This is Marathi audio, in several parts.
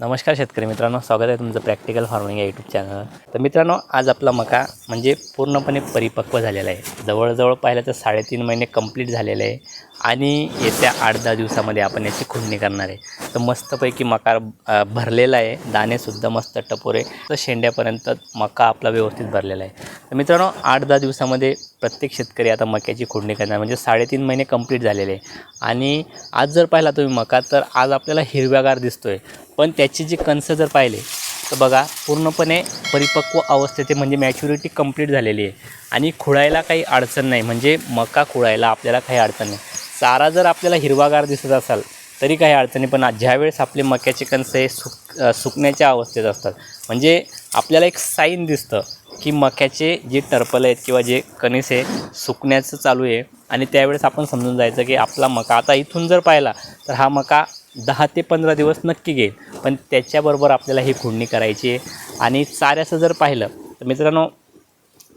नमस्कार शेतकरी मित्रांनो स्वागत आहे तुमचं प्रॅक्टिकल फार्मिंग या यूट्यूब चॅनल तर मित्रांनो आज आपला मका म्हणजे पूर्णपणे परिपक्व झालेला आहे. जवळजवळ पाहिलं तर साडेतीन महिने कंप्लीट झालेले आहे आणि येत्या आठ दहा दिवसामध्ये आपण याची खुडणी करणार आहे. तर मस्तपैकी मका भरलेला आहे. दाणेसुद्धा मस्त टपोरे. तर शेंड्यापर्यंत मका आपला व्यवस्थित भरलेला आहे. तर मित्रांनो आठ दहा दिवसामध्ये प्रत्येक शेतकरी आता मक्याची खोडणी करणार. म्हणजे साडेतीन महिने कंप्लीट झालेले आहे. आणि आज जर पाहिला तुम्ही मका तर आज आपल्याला हिरव्यागार दिसतो आहे पण त्याची जी कणसं जर पाहिले तर बघा पूर्णपणे परिपक्व अवस्थेत म्हणजे मॅच्युरिटी कंप्लीट झालेली आहे. आणि खुळायला काही अडचण नाही. म्हणजे मका खुळायला आपल्याला काही अडचण नाही. चारा जर आपल्याला हिरवागार दिसत असाल तरी काही अडचणी पण ज्यावेळेस आपले मक्याचे कणसं हे सुक सुकण्याच्या अवस्थेत असतात म्हणजे आपल्याला एक साईन दिसतं की मक्याचे जे टर्पल आहेत किंवा जे कणीस आहे सुकण्याचं चालू आहे. आणि त्यावेळेस आपण समजून जायचं की आपला मका आता इथून जर पाहिला तर हा मका दहा ते पंधरा दिवस नक्की घेईल. पण त्याच्याबरोबर आपल्याला ही खुडणी करायची आहे. आणि चाऱ्याचं जर पाहिलं तर मित्रांनो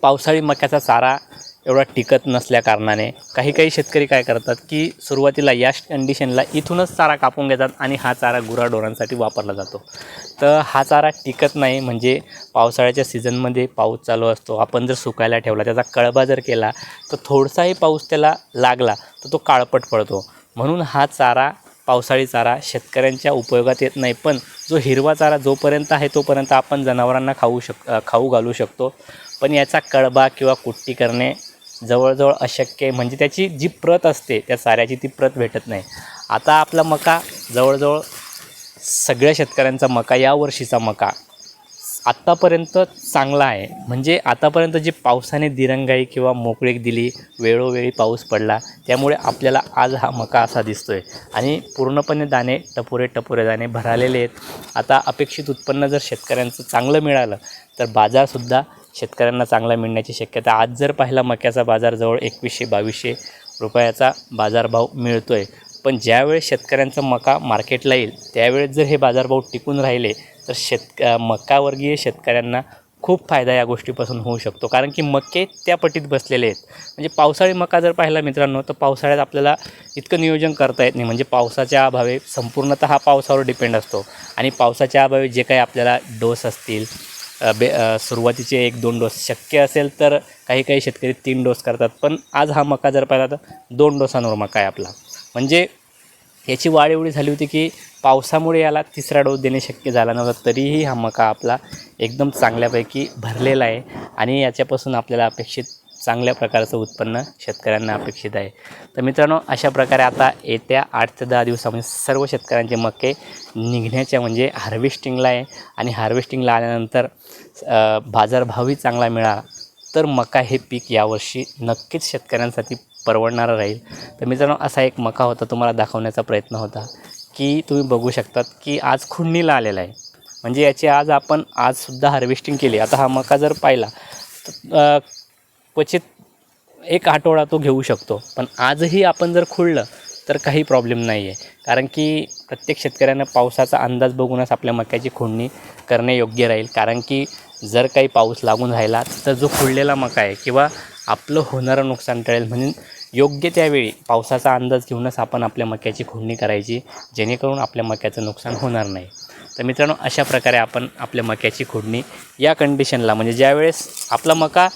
पावसाळी मक्याचा चारा एवढा टिकत नसल्या कारणाने काही काही शेतकरी काय करतात की सुरुवातीला या कंडिशनला इथूनच चारा कापून घेतात आणि हा चारा गुराढोरांसाठी वापरला जातो. तर हा चारा टिकत नाही म्हणजे पावसाळ्याच्या सीझनमध्ये पाऊस चालू असतो. आपण जर सुकायला ठेवला त्याचा कळबा जर केला तर थोडासाही पाऊस त्याला लागला तर तो काळपट पडतो. म्हणून हा चारा पावसाळी चारा शेतकऱ्यांच्या उपयोगात येत नाही. पण जो हिरवा चारा जोपर्यंत आहे तोपर्यंत आपण जनावरांना खाऊ शक खाऊ घालू शकतो. पण याचा कळबा किंवा कुट्टी करणे जवळजवळ अशक्य आहे. म्हणजे त्याची जी प्रत असते त्या साऱ्याची ती प्रत भेटत नाही. आता आपला मका जवळजवळ सगळ्या शेतकऱ्यांचा मका या वर्षीचा मका आत्तापर्यंत चांगला आहे. म्हणजे आतापर्यंत जी पावसाने दिरंगाई किंवा मोकळीक दिली वेळोवेळी पाऊस पडला त्यामुळे आपल्याला आज हा मका असा दिसतो आहे आणि पूर्णपणे दाणे टपोरे टपोरे दाणे भरालेले आहेत. आता अपेक्षित उत्पन्न जर शेतकऱ्यांचं चांगलं मिळालं तर बाजारसुद्धा शेतकऱ्यांना चांगला मिळण्याची शक्यता. आज जर पाहिला मक्याचा बाजार जवळ एकवीसशे बावीसशे रुपयाचा बाजारभाव मिळतो आहे पण ज्यावेळेस शेतकऱ्यांचा मका मार्केटला येईल त्यावेळेस जर हे बाजारभाव टिकून राहिले तर शेतक मकावर्गीय शेतकऱ्यांना खूप फायदा या गोष्टीपासून होऊ शकतो. कारण की मके त्या पटीत बसलेले आहेत. म्हणजे पावसाळी मका जर पाहिला मित्रांनो तर पावसाळ्यात आपल्याला इतकं नियोजन करता येत नाही. म्हणजे पावसाच्या अभावे संपूर्णतः हा पावसावर डिपेंड असतो. आणि पावसाच्या अभावे जे काही आपल्याला डोस असतील बे सुरुवातीचे एक दोन डोस शक्य असेल तर काही काही शेतकरी तीन डोस करतात. पण आज हा मका जर पाहिला तर दोन डोसांवर मका आहे आपला. म्हणजे याची वाढ एवढी झाली होती की पावसामुळे याला तिसरा डोस देणे शक्य झाला नव्हता. तरीही हा मका आपला एकदम चांगल्यापैकी भरलेला आहे. आणि याच्यापासून आपल्याला अपेक्षित चांगल्या प्रकारचं उत्पन्न शेतकऱ्यांना अपेक्षित आहे. तर मित्रांनो अशा प्रकारे आता येत्या आठ ते दहा दिवसामध्ये सर्व शेतकऱ्यांचे मके निघण्याच्या म्हणजे हार्वेस्टिंगला आहे आणि हार्वेस्टिंगला आल्यानंतर बाजारभावही चांगला मिळाला. तर मका हे पीक यावर्षी नक्कीच शेतकऱ्यांसाठी परवडणारं राहील. तर मित्रांनो असा एक मका होता तुम्हाला दाखवण्याचा प्रयत्न होता की तुम्ही बघू शकतात की आज खुडणीला आलेला आहे. म्हणजे याची आज आपण आजसुद्धा हार्वेस्टिंग केली. आता हा मका जर पाहिला तर क्वचित एक आठवडा तो घेऊ शकतो. पण आजही आपण जर खुडलं तर काही प्रॉब्लेम नाही आहे कारण की प्रत्येक शेतकऱ्यानं पावसाचा अंदाज बघूनच आपल्या मक्याची खोडणी करणे योग्य राहील. कारण की जर काही पाऊस लागून राहिला तर जो खुडलेला मका आहे किंवा आपलं होणारं नुकसान टळेल म्हणून योग्य त्यावेळी पावसाचा अंदाज घेऊनच आपण आपल्या मक्याची खोडणी करायची जेणेकरून आपल्या मक्याचं नुकसान होणार नाही. तर मित्रांनो अशा प्रकारे आपण आपल्या मक्याची खोडणी या कंडिशनला म्हणजे ज्यावेळेस आपला मका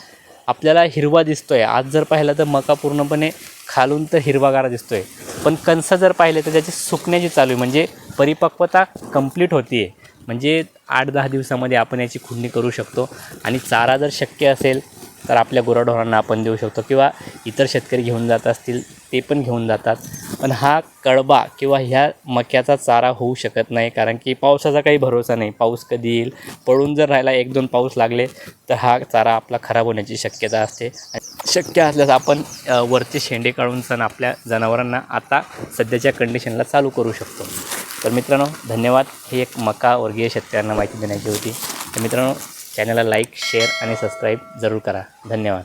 आपल्याला हिरवा दिसतो आहे आज जर पाहिलं तर मका पूर्णपणे खालून तर हिरवागारा दिसतो आहे पण कणसं जर पाहिले तर त्याची सुकण्याची चालू आहे. म्हणजे परिपक्वता कंप्लीट होती आहे म्हणजे आठ दहा दिवसामध्ये आपण याची खुडणी करू शकतो. आणि चारा जर शक्य असेल तर आपल्या गुराढोरांना आपण देऊ शकतो. किंवा इतर शेतकरी घेऊन जात असतील ते पण घेऊन जातात. पण हा कळबा किंवा ह्या मक्याचा चारा होऊ शकत नाही कारण की पावसाचा काही भरोसा नाही. पाऊस कधी येईल? पळून जर राहिला एक दोन पाऊस लागले तर हा चारा आपला खराब होण्याची शक्यता असते. शक्य असल्यास आपण वरचे शेंडे काढून सण आपल्या जनावरांना आता सध्याच्या कंडिशनला चालू करू शकतो. तर मित्रांनो धन्यवाद. ही एक मका वर्गीय शेतकऱ्यांना माहिती देण्याची होती. तर मित्रांनो चॅनलला लाईक शेअर आणि सबस्क्राईब जरूर करा. धन्यवाद.